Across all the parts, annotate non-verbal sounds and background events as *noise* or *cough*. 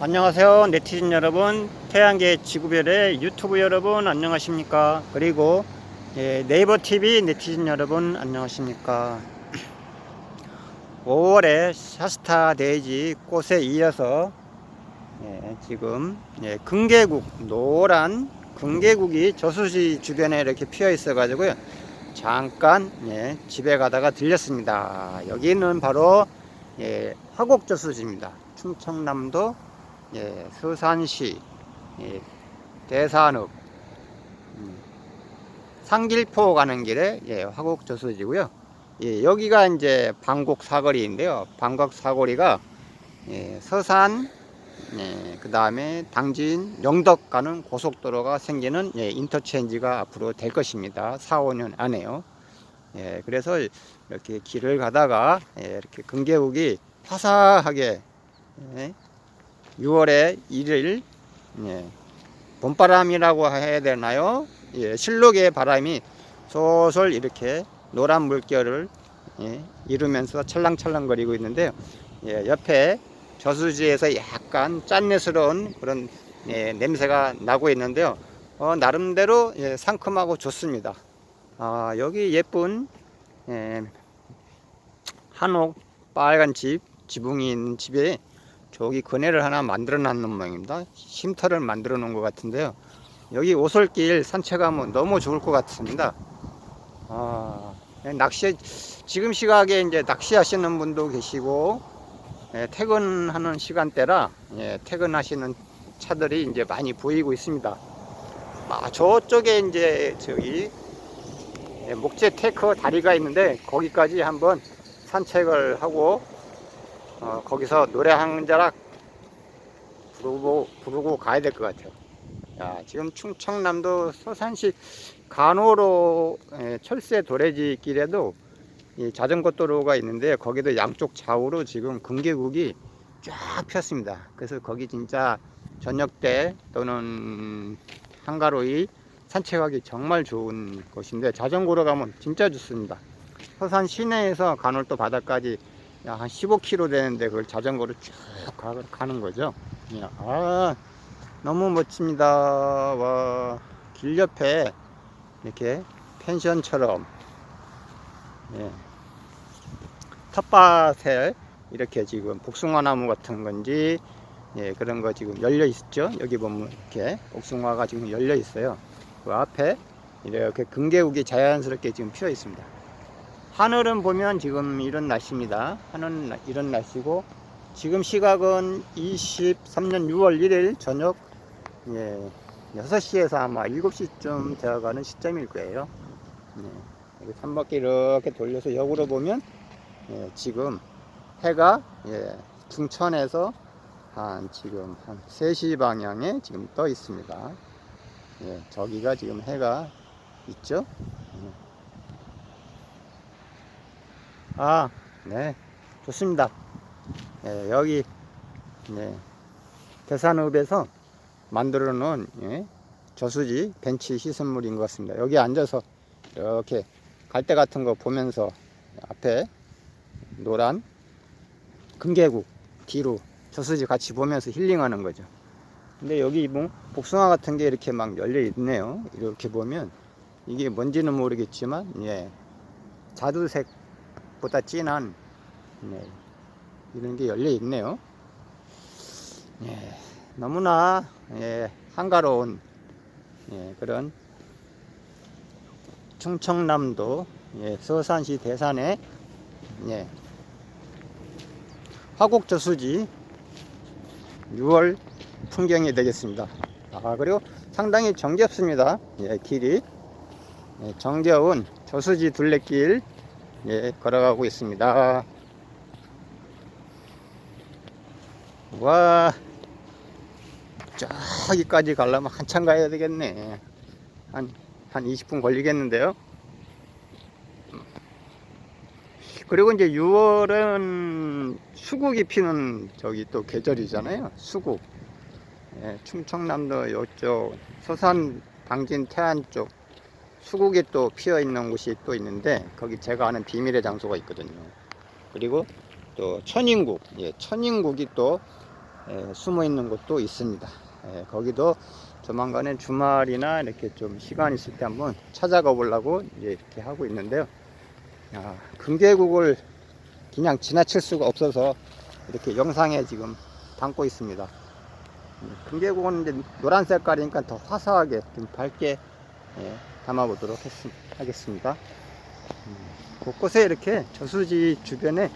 안녕하세요 네티즌 여러분. 태양계 지구별의 유튜브 여러분 안녕하십니까? 그리고 예, 네이버 TV 네티즌 여러분 안녕하십니까? *clears throat* 5월에 샤스타 데이지 꽃에 이어서 예, 지금 예, 금계국 노란 금계국이 저수지 주변에 이렇게 피어 있어 가지고요. 잠깐 예, 집에 가다가 들렸습니다. 여기는 바로 예, 화곡 저수지입니다. 충청남도 예, 서산시 예, 대산읍 음, 상길포 가는 길에 예, 화곡 저수지고요. 예, 여기가 이제 방곡 사거리인데요. 방곡 사거리가 예, 서산 예, 그 다음에 당진 영덕 가는 고속도로가 생기는 예, 인터체인지가 앞으로 될 것입니다. 4, 5년 안에요. 예, 그래서 이렇게 길을 가다가 예, 이렇게 금계국이 화사하게 예, 6월에 1일 예, 봄바람이라고 해야 되나요? 예, 실록의 바람이 솔솔 이렇게 노란 물결을 예, 이루면서 찰랑찰랑거리고 있는데요. 예, 옆에 저수지에서 약간 짠내스러운 그런 예, 냄새가 나고 있는데요. 어, 나름대로 예, 상큼하고 좋습니다. 아, 여기 예쁜 예, 한옥 빨간 집 지붕이 있는 집에 저기 그네를 하나 만들어 놨는 모양입니다. 쉼터를 만들어 놓은 것 같은데요. 여기 오솔길 산책하면 너무 좋을 것 같습니다. 아, 낚시, 지금 시각에 이제 낚시하시는 분도 계시고, 예, 퇴근하는 시간대라, 예, 퇴근하시는 차들이 이제 많이 보이고 있습니다. 아, 저쪽에 이제 저기, 예, 목재 테크 다리가 있는데, 거기까지 한번 산책을 하고, 어, 거기서 노래 한 자락 부르고, 부르고 가야 될 것 같아요. 야, 지금 충청남도 서산시 간호로 에, 철새 도래지 길에도 이 자전거 도로가 있는데 거기도 양쪽 좌우로 지금 금계국이 쫙 폈습니다. 그래서 거기 진짜 저녁 때 또는 한가로이 산책하기 정말 좋은 곳인데 자전거로 가면 진짜 좋습니다. 서산 시내에서 간월도 바다까지 약 한 15km 되는데 그걸 자전거로 쭉 가, 가는 거죠. 예, 아, 너무 멋집니다. 와, 길 옆에 이렇게 펜션처럼 예, 텃밭에 이렇게 지금 복숭아 나무 같은 건지 예, 그런 거 지금 열려 있죠. 여기 보면 이렇게 복숭아가 지금 열려 있어요. 그 앞에 이렇게 금계국이 자연스럽게 지금 피어 있습니다. 하늘은 보면 지금 이런 날씨입니다. 하늘은 나- 이런 날씨고 지금 시각은 23년 6월 1일 저녁 예, 6시에서 아마 7시쯤 되어가는 시점일 거예요. 예, 여기 산바퀴 이렇게 돌려서 역으로 보면 예, 지금 해가 예, 중천에서 한 지금 한 3시 방향에 지금 떠 있습니다. 예, 저기가 지금 해가 있죠. 예. 아, 네, 좋습니다. 예, 여기 네, 대산읍에서 만들어 놓은 예, 저수지 벤치 시설물인 것 같습니다. 여기 앉아서 이렇게 갈대 같은 거 보면서 앞에 노란 금계국 뒤로 저수지 같이 보면서 힐링하는 거죠. 근데 여기 뭐 복숭아 같은 게 이렇게 막 열려 있네요. 이렇게 보면 이게 뭔지는 모르겠지만 예, 자두색 보다 진한 네, 이런 게 열려 있네요. 예, 너무나 예, 한가로운 예, 그런 충청남도 예, 서산시 대산의 예, 화곡저수지 6월 풍경이 되겠습니다. 아 그리고 상당히 정겹습니다. 예, 길이 예, 정겨운 저수지 둘레길 예, 걸어가고 있습니다. 와 저기까지 가려면 한참 가야 되겠네. 한, 한 20분 걸리겠는데요. 그리고 이제 6월은 수국이 피는 저기 또 계절이잖아요. 수국. 예, 충청남도 요쪽 서산 당진 태안 쪽 수국이 또 피어 있는 곳이 또 있는데 거기 제가 아는 비밀의 장소가 있거든요. 그리고 또 천인국, 예, 천인국이 또 예, 숨어 있는 곳도 있습니다. 예, 거기도 조만간에 주말이나 이렇게 좀 시간 있을 때 한번 찾아가 보려고 이제 이렇게 하고 있는데요. 야, 금계국을 그냥 지나칠 수가 없어서 이렇게 영상에 지금 담고 있습니다. 음, 금계국은 이제 노란 색깔이니까 더 화사하게 좀 밝게 예, 담아보도록 했, 하겠습니다. 음, 곳곳에 이렇게 저수지 주변에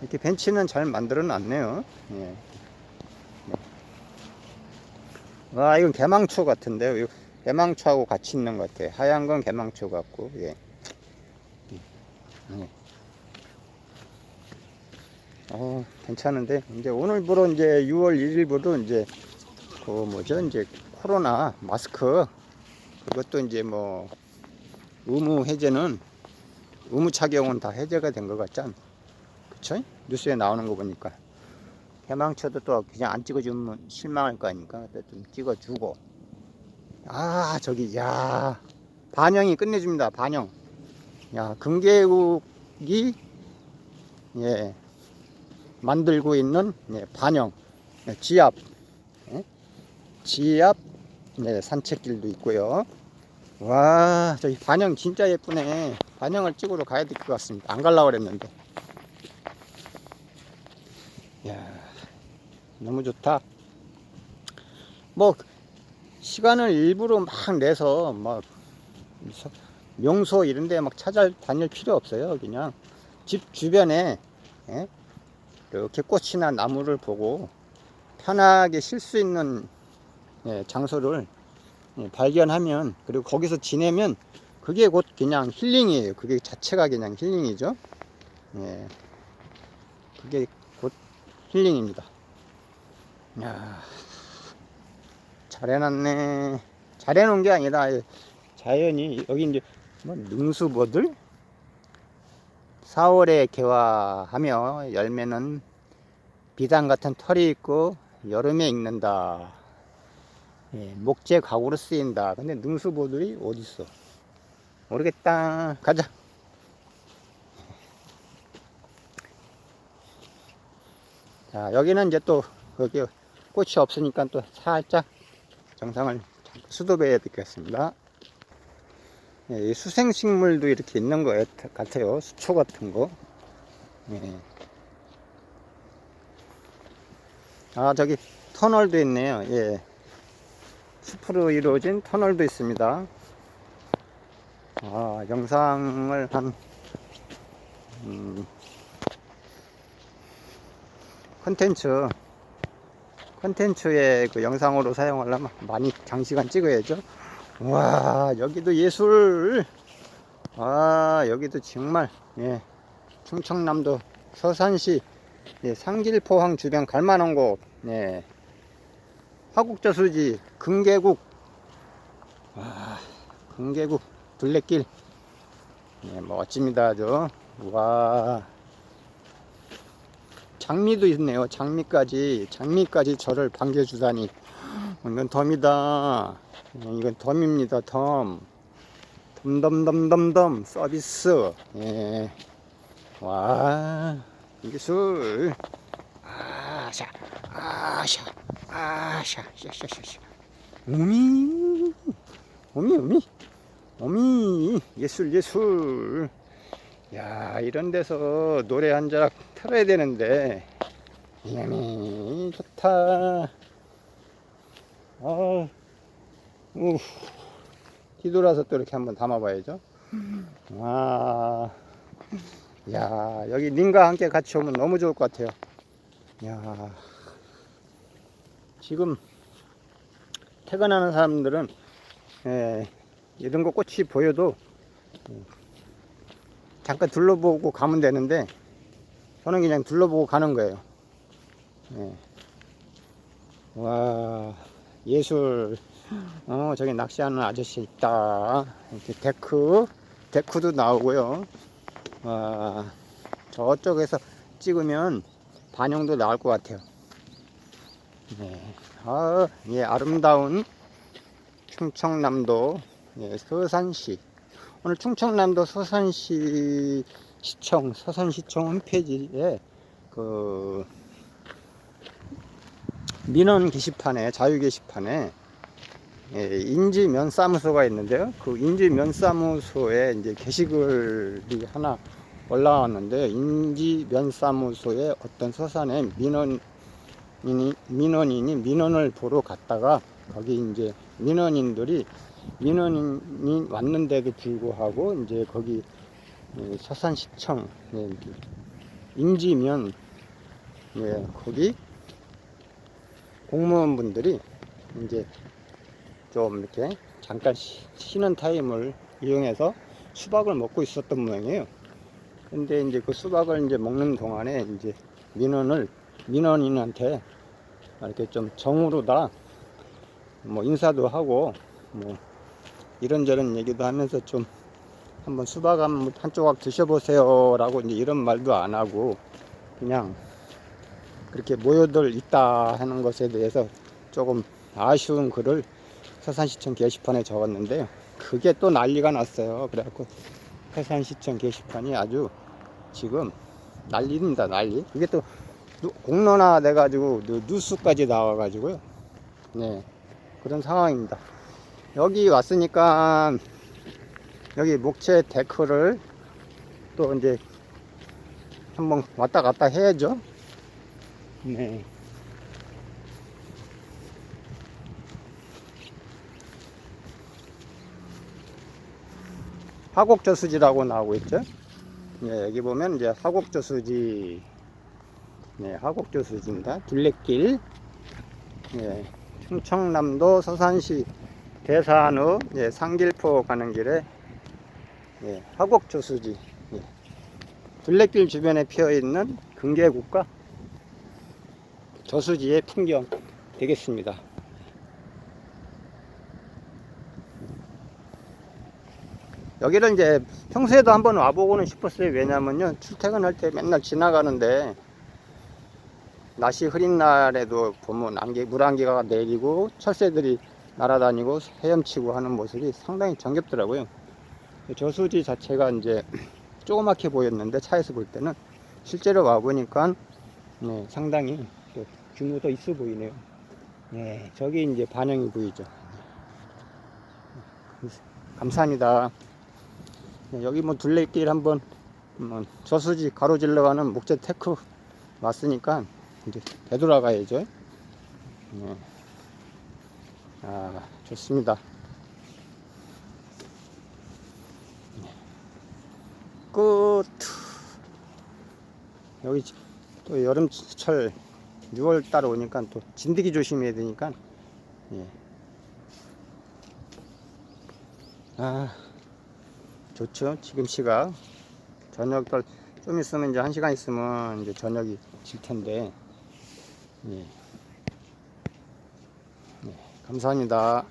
이렇게 벤치는 잘 만들어 놨네요. 예. 네. 와, 이건 개망초 같은데요. 이거 개망초하고 같이 있는 것 같아요. 하얀 건 개망초 같고, 예. 예. 어, 괜찮은데, 이제 오늘부로 이제 6월 1일부로 이제, 그 뭐죠, 이제 코로나 마스크, 그것도 이제 뭐, 의무 해제는, 의무 착용은 다 해제가 된 것 같지 않, 그쵸? 뉴스에 나오는 거 보니까. 해망쳐도 또 그냥 안 찍어주면 실망할 거 아닙니까? 또좀 찍어주고. 아, 저기, 야 반영이 끝내줍니다, 반영. 야, 금계국이, 예, 만들고 있는, 예, 반영. 예, 지압. 예? 지압, 네, 산책길도 있고요. 와, 저기 반영 진짜 예쁘네. 반영을 찍으러 가야 될 것 같습니다. 안 갈라 그랬는데. 야 너무 좋다. 뭐 시간을 일부러 막 내서 막 명소 이런 데 막 찾아다닐 필요 없어요. 그냥 집 주변에 예? 이렇게 꽃이나 나무를 보고 편하게 쉴 수 있는 예, 장소를 예, 발견하면 그리고 거기서 지내면 그게 곧 그냥 힐링이에요. 그게 자체가 그냥 힐링이죠. 예, 그게 곧 힐링입니다. 야, 잘 해놨네. 잘 해놓은 게 아니라 자연이 여기 이제 뭐 능수보들 4월에 개화하며 열매는 비단 같은 털이 있고 여름에 익는다. 예, 목재 가구로 쓰인다. 근데 능수보들이 어디 있어? 모르겠다. 가자. 자, 여기는 이제 또 거기 꽃이 없으니까 또 살짝 정상을 수도배에 듣겠습니다. 예, 수생식물도 이렇게 있는 것 같아요. 수초 같은 거. 예. 아, 저기 터널도 있네요. 예. 숲으로 이루어진 터널도 있습니다. 아, 영상을 한, 음, 컨텐츠 컨텐츠의 그 영상으로 사용하려면 많이 장시간 찍어야죠. 와 여기도 예술. 아 여기도 정말 예 충청남도 서산시 예, 상길포항 주변 갈만한 곳. 예. 화국저수지 금계국. 와 금계국 둘레길. 예, 멋집니다 아주. 와. 장미도 있네요. 장미까지, 장미까지 저를 반겨주다니. 이건 덤이다. 이건 덤입니다. 덤. 덤덤덤덤덤 서비스. 예. 와, 기술. 아샤, 아샤, 샤샤샤샤. 오미, 오미, 오미, 오미. 예술, 예술. 야 이런 데서 노래 한작 틀어야 되는데. 이놈이 좋다. 어, 우, 뒤돌아서 또 이렇게 한번 담아봐야죠. 와, 야 여기 님과 함께 같이 오면 너무 좋을 것 같아요. 야 지금 퇴근하는 사람들은 예, 이런 거 꽃이 보여도 잠깐 둘러보고 가면 되는데 저는 그냥 둘러보고 가는 거예요. 네. 와 예술 어 저기 낚시하는 아저씨 있다 이렇게 데크 데크도 나오고요 와 저쪽에서 찍으면 반영도 나올 것 같아요 네. 아, 예, 아름다운 충청남도 예, 서산시 오늘 충청남도 서산시 시청 서산시청 홈페이지에 그 민원 게시판에 자유 게시판에 예, 인지 면사무소가 있는데요. 그 인지 면사무소에 이제 게시글이 하나 올라왔는데 인지 면사무소에 어떤 서산에 민원인이 민원인이 민원을 보러 갔다가 거기 이제 민원인들이 민원인이 왔는데도 불구하고 이제 거기 예, 서산시청 예, 이제 인지면 예, 거기 공무원분들이 이제 좀 이렇게 잠깐 쉬- 쉬는 타임을 이용해서 수박을 먹고 있었던 모양이에요. 근데 이제 그 수박을 이제 먹는 동안에 이제 민원을 민원인한테 이렇게 좀 정으로다 뭐 인사도 하고 뭐 이런저런 얘기도 하면서 좀 한번 수박 한, 한 조각 드셔보세요 라고 이제 이런 말도 안 하고 그냥 그렇게 모여들 있다 하는 것에 대해서 조금 아쉬운 글을 서산시청 게시판에 적었는데요. 그게 또 난리가 났어요. 그래갖고 서산시청 게시판이 아주 지금 난리입니다. 난리. 그게 또 누- 공론화 돼가지고 누- 뉴스까지 나와가지고요. 네 그런 상황입니다. 여기 왔으니까 여기 목체 데크를 또 이제 한번 왔다 갔다 해야죠. 네. 화곡저수지라고 나오고 있죠. 예, 여기 보면 이제 화곡저수지, 네, 화곡저수지입니다. 둘레길, 예, 충청남도 서산시 대산읍 예, 상길포 가는 길에 예, 화곡저수지, 예, 둘레길 주변에 피어 있는 금계국과 저수지의 풍경 되겠습니다. 여기를 이제 평소에도 한번 와보고는 싶었어요. 왜냐면요. 출퇴근할 때 맨날 지나가는데, 날씨 흐린 날에도 보면 안개, 물안개가 내리고, 철새들이 날아다니고, 헤엄치고 하는 모습이 상당히 정겹더라고요. 저수지 자체가 이제 *clears throat* 조그맣게 보였는데, 차에서 볼 때는 실제로 와보니까, 네, 상당히 또 규모도 있어 보이네요. 네, 저기 이제 반영이 보이죠. 감사합니다. 네, 여기 뭐 둘레길 한번 뭐 저수지 가로질러 가는 목재 테크 왔으니까 이제 되돌아가야죠. 네. 아 좋습니다. 네. 끝. 여기 또 여름철 6월 달 오니까 또 진드기 조심해야 되니까 예. 아 좋죠. 지금 시각 저녁 좀 있으면 이제 한 시간 있으면 이제 저녁이 질 텐데. 예. 예, 감사합니다.